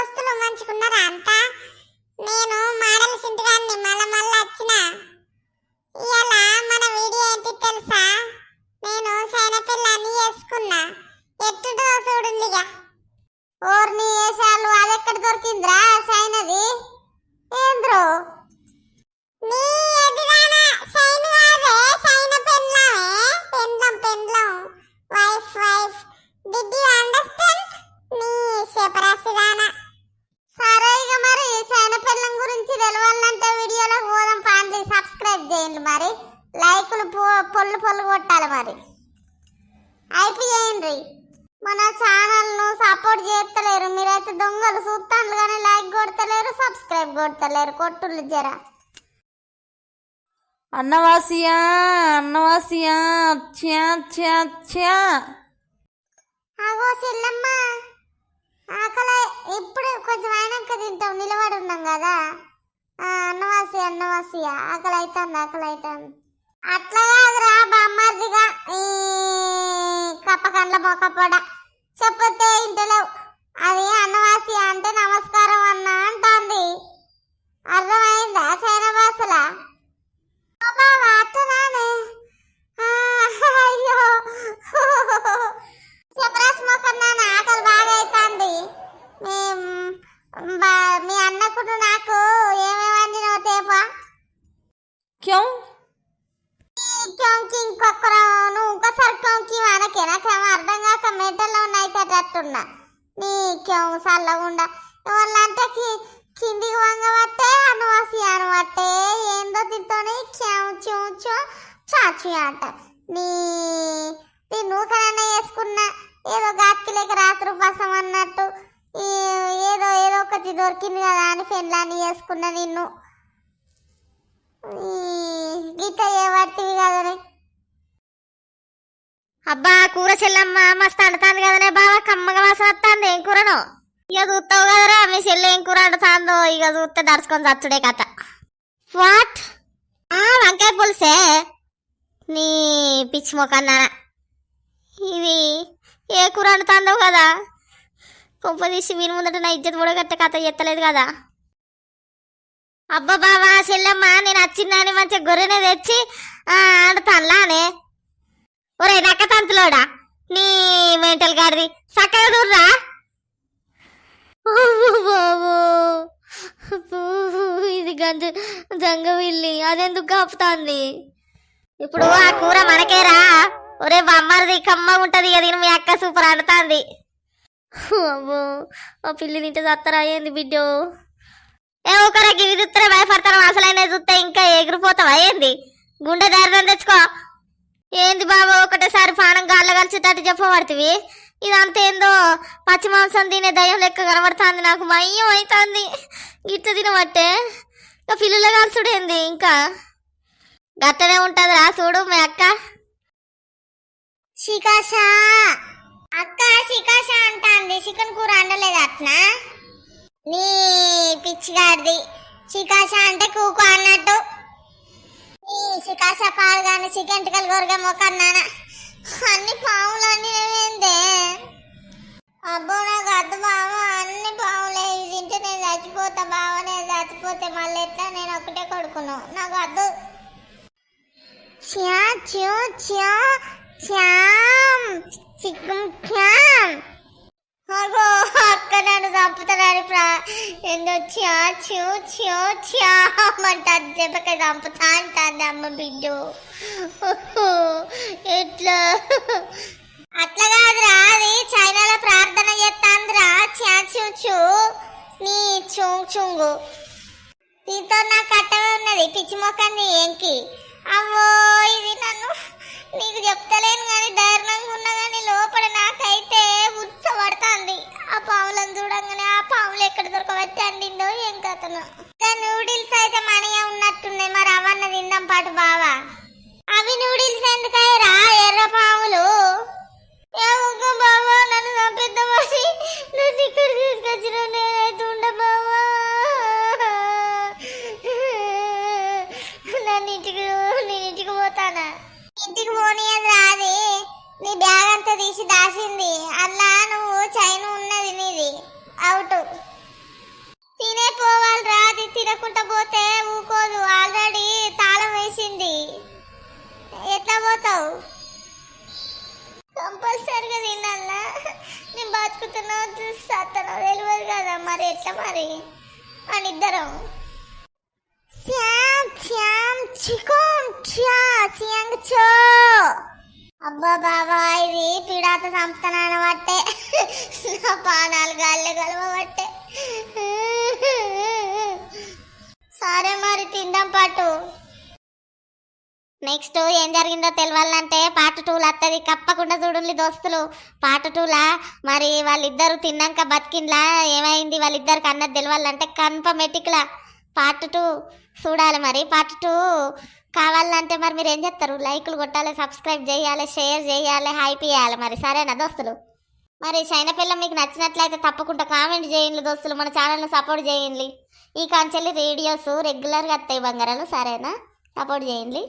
దోస్తులు మంచుకున్నారా అంతా? నేను మాడల సింటిగాన్ని మళ్ళా మళ్ళా వచ్చిన ఇవాళ మన వీడియో ఏంటి తెలుసా? నేను సైన పిల్లని వేసుకున్నా. ఎట్టుదో చూడుందిగా ఓర్ని వేసాలు అది ఎక్కడ దొరికిందిరా? వీడియోలో పోదాం పాండి సబ్స్క్రైబ్ చేయండి మరి. లైకులు పొల్లు పొల్లు కొట్టాలి మరి. అయిపోయేయండి మన ఛానల్ను సపోర్ట్ చేస్తలేరు. మీరైతే దొంగలు చూస్తాను కానీ లైక్ కొడతలేరు సబ్స్క్రైబ్ కొడతలేరు. కొట్టులు జరా. అన్నవాసియా అన్నవాసియా ఛ్యా ఛ్యా ఛ్యా. అగో చెల్లమ్మ. ఆకలి ఇప్పుడు కొంచెం అయినాక తింటాం. నిలబడి ఉన్నాం కదా. అన్నవాసి అన్నవాసి ఆకలి అవుతుంది ఆకలి అవుతుంది అట్లా కాదురా బామ్మర్దిగా. ఈ కప్ప కండ్ల మొక్కపోడ చెప్పతే ఇంటలేవు. అది అన్నవాసి అంటే నమస్కారం అన్న అంటాంది. అర్థమైందా చైనా భాషలా ఓ బావ, ఆకలి బాగా అవుతుంది మీ మీ అన్నకుడు నాకు ఏమేమి వండినో తేపా? क्यों క్యాంకి ఇంకొకరు నువ్వు ఇంకోసారి కొంకి మనకే నాకేమో అర్థం కాక మెట్టలో నైతేటట్టున్నా నీ క్యం చల్లగుండా. వాళ్ళంటే కి- కిందికి వంగబట్టే అనువాసి అనబట్టే ఏందో తింటోని క్యాం చూ చూ చాచు అంట నీ నీ నూకనన్న వేసుకున్నా ఏదో గాతికి లేక రాత్రి పసం అన్నట్టు ఏదో ఏదో ఒకటి దొరికింది కదా అని పెళ్ళాన్ని వేసుకున్నా నిన్ను. గీత ఏవాడితివి కదనే? అబ్బా కూర చెల్లమ్మ మస్తు అండుతాంది కదనే బావ కమ్మగా వాసన వస్తుంది ఏం కూరను? ఇక చూస్తావు కదరా మీ చెల్లి ఏం కూర అండుతాందో ఇక చూస్తే దడుచుకొని చచ్చుడే కథ. వాట్? వంకాయ పులుసే? నీ పిచ్చి మొకన్నాన ఇది ఏ కూర అండుతాందో కదా? కొంప తీసి వీని ముందట నా ఇజ్జత్ కూడా కథ ఎత్తలేదు కదా? అబ్బా బావా చెల్లమ్మ నేను వచ్చిందని మంచి గొర్రెనే తెచ్చి ఆ, ఒరే నక్క తంతులోడా? నీ మెంటల్ గారిది చక్కగా దూర్రా. ఇది గంజ జంగవిల్లి. అదెందుకు కాపుతాంది? ఇప్పుడు ఆ కూర మనకేరా. ఒరే బొమ్మరిది కమ్మ ఉంటది కదా మీ అక్క సూపర్ అండుతాంది అబ్బో ఆ పిల్లి తింటే చత్తరా ఏంది బిడ్డో? ఏ ఒకరా గివి చూస్తే భయపడతాను అసలైన చూస్తే ఇంకా ఎగిరిపోతావా? ఏంది? గుండె ధైర్యం తెచ్చుకో. ఏంది బాబు ఒకటేసారి పానం గాల్లో కలిసేటట్టు చెప్పబడుతుంది ఇదంతా ఏందో పచ్చి మాంసం తినే దయ్యం లెక్క కనబడుతుంది. నాకు భయం అవుతుంది. గిట్ట తినబట్టే. ఇంకా పిల్లుల కాల్చుడేంది ఇంకా? గట్టనే ఉంటుంది రా చూడు మీ అక్క. శికాష. అక్క శికాష అంటాంది. చికెన్ కూర అండలేదు అట్నా? నీ పిచ్చిగాడిది. చికాస అంటే కూకు అన్నట్టు. ఈ చికాస పాలు కానీ చికెన్ టికల్ గొరగ మొక్కన్నానా అన్ని పావులు అన్ని ఏందే? అబ్బో నాకు అద్దు బావ అన్ని పావులే ఇవి తింటే నేను చచ్చిపోతా బావ నేను చచ్చిపోతే మళ్ళీ ఎట్లా నేను ఒకటే కొడుకును? నాకు అద్దు చ్యా చ్యూ చ్యా చ్యామ్ చిక్కు చ్యామ్ అగో అక్క నన్ను చంపుతానని ప్రా ఏందో చ్యా చ్యూ చ్యూ చ్యామ్ చంపుతా అంటుంది అమ్మ బిడ్డు. ఎట్లా అట్లా కాదురా అది చైనాలో ప్రార్థన చేస్తాందిరా. చా చూ చూ నీ చుంగ్ చుంగు దీంతో నా కట్టమే ఉన్నది పిచ్చి మొక్కంది ఏంకి? అవ్వో ఇది నన్ను నీకు చెప్తలేను తీసి దాసింది. అలా నువ్వు చైన్ ఉన్నది నీది. అవుట్. తినకుండా పోతే ఊకోదు. ఆల్రెడీ తాళం వేసింది. ఎట్లా పోతావు? కంపల్సరిగా తినాలా నేను బతుకుతున్నా సత్తనో తెలియదు కదా. మరి ఎట్లా మరి? అని ఇద్దరం. శ్యామ్ శ్యామ్ చికోన్ ఛా సియాంగ్ చో అబ్బా బాబా ఇది పిడాత సంస్థనాన బట్టే నా పానాలు గాలి కలవబట్టే. సరే మరి తిందాం పాటు. నెక్స్ట్ ఏం జరిగిందో తెలవాలంటే పార్ట్ టూలు వస్తుంది కప్పకుండా చూడండి దోస్తులు. పార్ట్ టూలా మరి వాళ్ళిద్దరు తిన్నాక బతికిండ్లా? ఏమైంది? వాళ్ళిద్దరికి అన్నది తెలవాలంటే కన్ఫర్మేటిక్లా పార్ట్ టూ చూడాలి మరి. పార్ట్ టూ కావాలంటే మరి మీరు ఏం చేస్తారు? లైకులు కొట్టాలి సబ్స్క్రైబ్ చేయాలి షేర్ చేయాలి హైప్ చేయాలి మరి. సరేనా దోస్తులు? మరి చైనా పిల్ల మీకు నచ్చినట్లయితే తప్పకుండా కామెంట్ చేయండి దోస్తులు మన ఛానల్ని సపోర్ట్ చేయండి. ఈ కాంచెల్లి వీడియోస్ రెగ్యులర్గా వస్తాయి బంగారాలు సరేనా? సపోర్ట్ చేయండి.